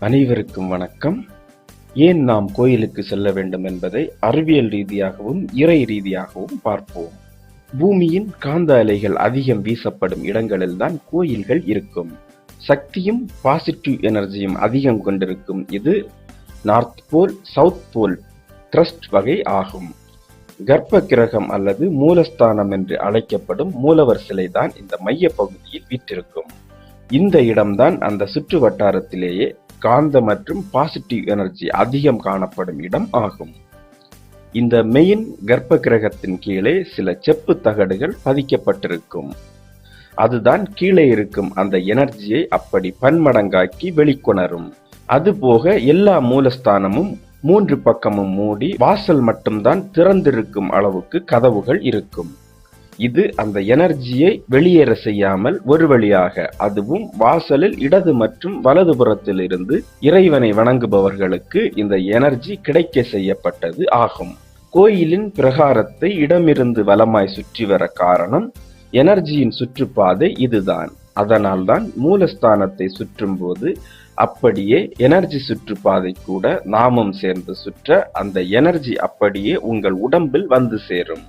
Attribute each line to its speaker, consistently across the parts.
Speaker 1: அனைவருக்கும் வணக்கம். ஏன் நாம் கோயிலுக்கு செல்ல வேண்டும் என்பதை அறிவியல் ரீதியாகவும் இறை ரீதியாகவும் பார்ப்போம். பூமியின் காந்த அலைகள் அதிகம் வீசப்படும் இடங்களில்தான் கோயில்கள் இருக்கும். சக்தியும் பாசிட்டிவ் எனர்ஜியும் அதிகம் கொண்டிருக்கும். இது north pole south pole trust வகை ஆகும். கர்ப்ப கிரகம் அல்லது மூலஸ்தானம் என்று அழைக்கப்படும் மூலவர் சிலைதான் இந்த மைய பகுதியில் வீற்றிருக்கும். இந்த இடம்தான் அந்த சுற்று வட்டாரத்திலேயே காந்த மற்றும் பாசிட்டிவ் எனர்ஜி அதிகம் காணப்படும் இடம் ஆகும். இந்த மெயின் கர்ப்ப கிரகத்தின் கீழே சில செப்பு தகடுகள் பதிக்கப்பட்டிருக்கும். அதுதான் கீழே இருக்கும் அந்த எனர்ஜியை அப்படி பன்மடங்காக்கி வெளிக்கொணரும். அதுபோக எல்லா மூலஸ்தானமும் மூன்று பக்கமும் மூடி வாசல் மட்டும்தான் திறந்திருக்கும் அளவுக்கு கதவுகள் இருக்கும். இது அந்த எனர்ஜியை வெளியேற செய்யாமல் ஒரு வழியாக அதுவும் வாசலில் இடது மற்றும் வலது புறத்தில் இருந்து இறைவனை வணங்குபவர்களுக்கு இந்த எனர்ஜி கிடைக்க செய்யப்பட்டது ஆகும். கோயிலின் பிரகாரத்தை இடமிருந்து வலமாய் சுற்றி வர காரணம் எனர்ஜியின் சுற்றுப்பாதை இதுதான். அதனால்தான் மூலஸ்தானத்தை சுற்றும் போது அப்படியே எனர்ஜி சுற்றுப்பாதை கூட நாமும் சேர்ந்து சுற்ற அந்த எனர்ஜி அப்படியே உங்கள் உடம்பில் வந்து சேரும்.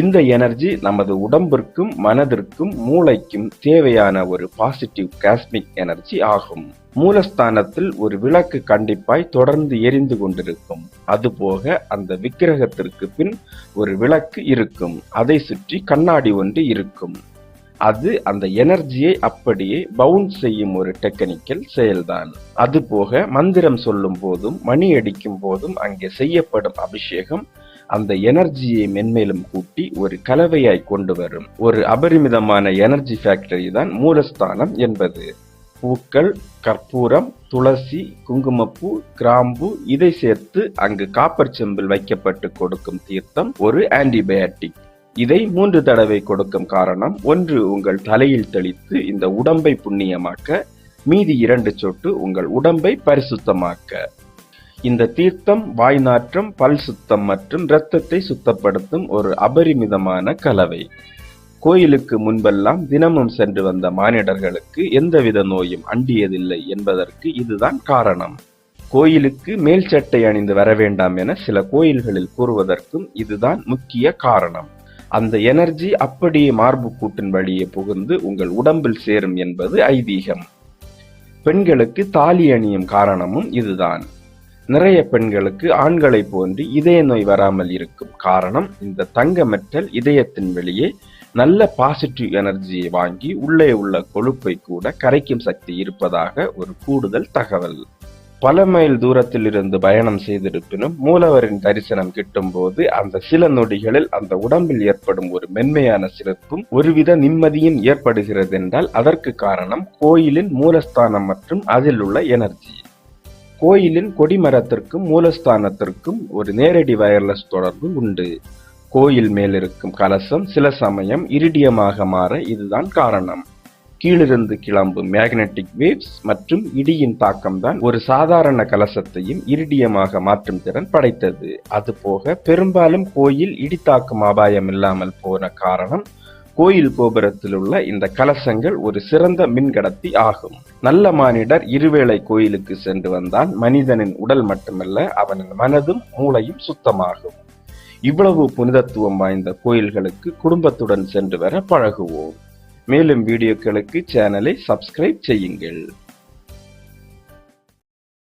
Speaker 1: இந்த எனர்ஜி நமது உடம்பிற்கும் மனதிற்கும் மூளைக்கும் தேவையான ஒரு பாசிட்டிவ் காஸ்மிக் எனர்ஜி ஆகும். மூலஸ்தானத்தில் ஒரு விளக்கு கண்டிப்பாய் தொடர்ந்து எரிந்து கொண்டிருக்கும். அதுபோக அந்த விக்கிரகத்திற்கு பின் ஒரு விளக்கு இருக்கும். அதை சுற்றி கண்ணாடி ஒன்று இருக்கும். அது அந்த எனர்ஜியை அப்படியே பவுன்ஸ் செய்யும் ஒரு டெக்னிக்கல் செயல்தான். அதுபோக மந்திரம் சொல்லும் போதும் மணி அடிக்கும் போதும் அங்கே செய்யப்படும் அபிஷேகம் அந்த எனர்ஜியை மென்மேலும் கூட்டி ஒரு கலவையாய் கொண்டு வரும். ஒரு அபரிமிதமான எனர்ஜி ஃபேக்டரி தான் மூலஸ்தானம் என்பது. பூக்கள் கற்பூரம் துளசி குங்குமப்பூ கிராம்பு இதை சேர்த்து அங்கு காப்பர் செம்பில் வைக்கப்பட்டு கொடுக்கும் தீர்த்தம் ஒரு ஆன்டிபயாட்டிக் இதை மூன்று தடவை கொடுக்கும் காரணம் ஒன்று உங்கள் தலையில் தெளித்து இந்த உடம்பை புண்ணியமாக்க மீதி இரண்டு சொட்டு உங்கள் உடம்பை பரிசுத்தமாக்க. இந்த தீர்த்தம் வாய் நாற்றம் பல் சுத்தம் மற்றும் இரத்தத்தை சுத்தப்படுத்தும் ஒரு அபரிமிதமான கலவை. கோயிலுக்கு முன்பெல்லாம் தினமும் சென்று வந்த மானிடர்களுக்கு எந்தவித நோயும் அண்டியதில்லை என்பதற்கு இதுதான் காரணம். கோயிலுக்கு மேல் சட்டை அணிந்து வர வேண்டாம் என சில கோயில்களில் கூறுவதற்கும் இதுதான் முக்கிய காரணம். அந்த எனர்ஜி அப்படியே மார்பு கூட்டின் வழியே புகுந்து உங்கள் உடம்பில் சேரும் என்பது ஐதீகம். பெண்களுக்கு தாலி அணியும் காரணமும் இதுதான். நிறைய பெண்களுக்கு ஆண்களை போன்று இதய நோய் வராமல் இருக்கும் காரணம் இந்த தங்க மெட்டல் இதயத்தின் வெளியே நல்ல பாசிட்டிவ் எனர்ஜியை வாங்கி உள்ளே உள்ள கொழுப்பை கூட கரைக்கும் சக்தி இருப்பதாக ஒரு கூடுதல் தகவல். பல மைல் தூரத்தில் இருந்து பயணம் செய்திருப்பினும் மூலவரின் தரிசனம் கிட்டும் போது அந்த சில நொடிகளில் அந்த உடம்பில் ஏற்படும் ஒரு மென்மையான சிறப்பும் ஒருவித நிம்மதியும் ஏற்படுகிறது என்றால் அதற்கு காரணம் கோயிலின் மூலஸ்தானம் மற்றும் அதில் உள்ள எனர்ஜி கோயிலின் கொடிமரத்திற்கும் மூலஸ்தானத்திற்கும் ஒரு நேரடி வயர்லெஸ் தொடர்பு உண்டு. கோயில் மேல் இருக்கும் கலசம் சில சமயம் இரிடியமாக மாற இதுதான் காரணம். கீழிருந்து கிளம்பும் மேக்னெட்டிக் வேவ்ஸ் மற்றும் இடியின் தாக்கம்தான் ஒரு சாதாரண கலசத்தையும் இரிடியமாக மாற்றும் திறன் படைத்தது. அதுபோக பெரும்பாலும் கோயில் இடி தாக்கும் அபாயம் இல்லாமல் போன காரணம் கோயில் கோபுரத்தில் உள்ள இந்த கலசங்கள் ஒரு சிறந்த மின்கடத்தி ஆகும். நல்ல மானிடர் இருவேளை கோயிலுக்கு சென்று வந்தால் மனிதனின் உடல் மட்டுமல்ல அவனின் மனதும் மூளையும் சுத்தமாகும். இவ்வளவு புனிதத்துவம் வாய்ந்த கோயில்களுக்கு குடும்பத்துடன் சென்று வர பழகுவோம். மேலும் வீடியோக்களுக்கு சேனலை சப்ஸ்கிரைப் செய்யுங்கள்.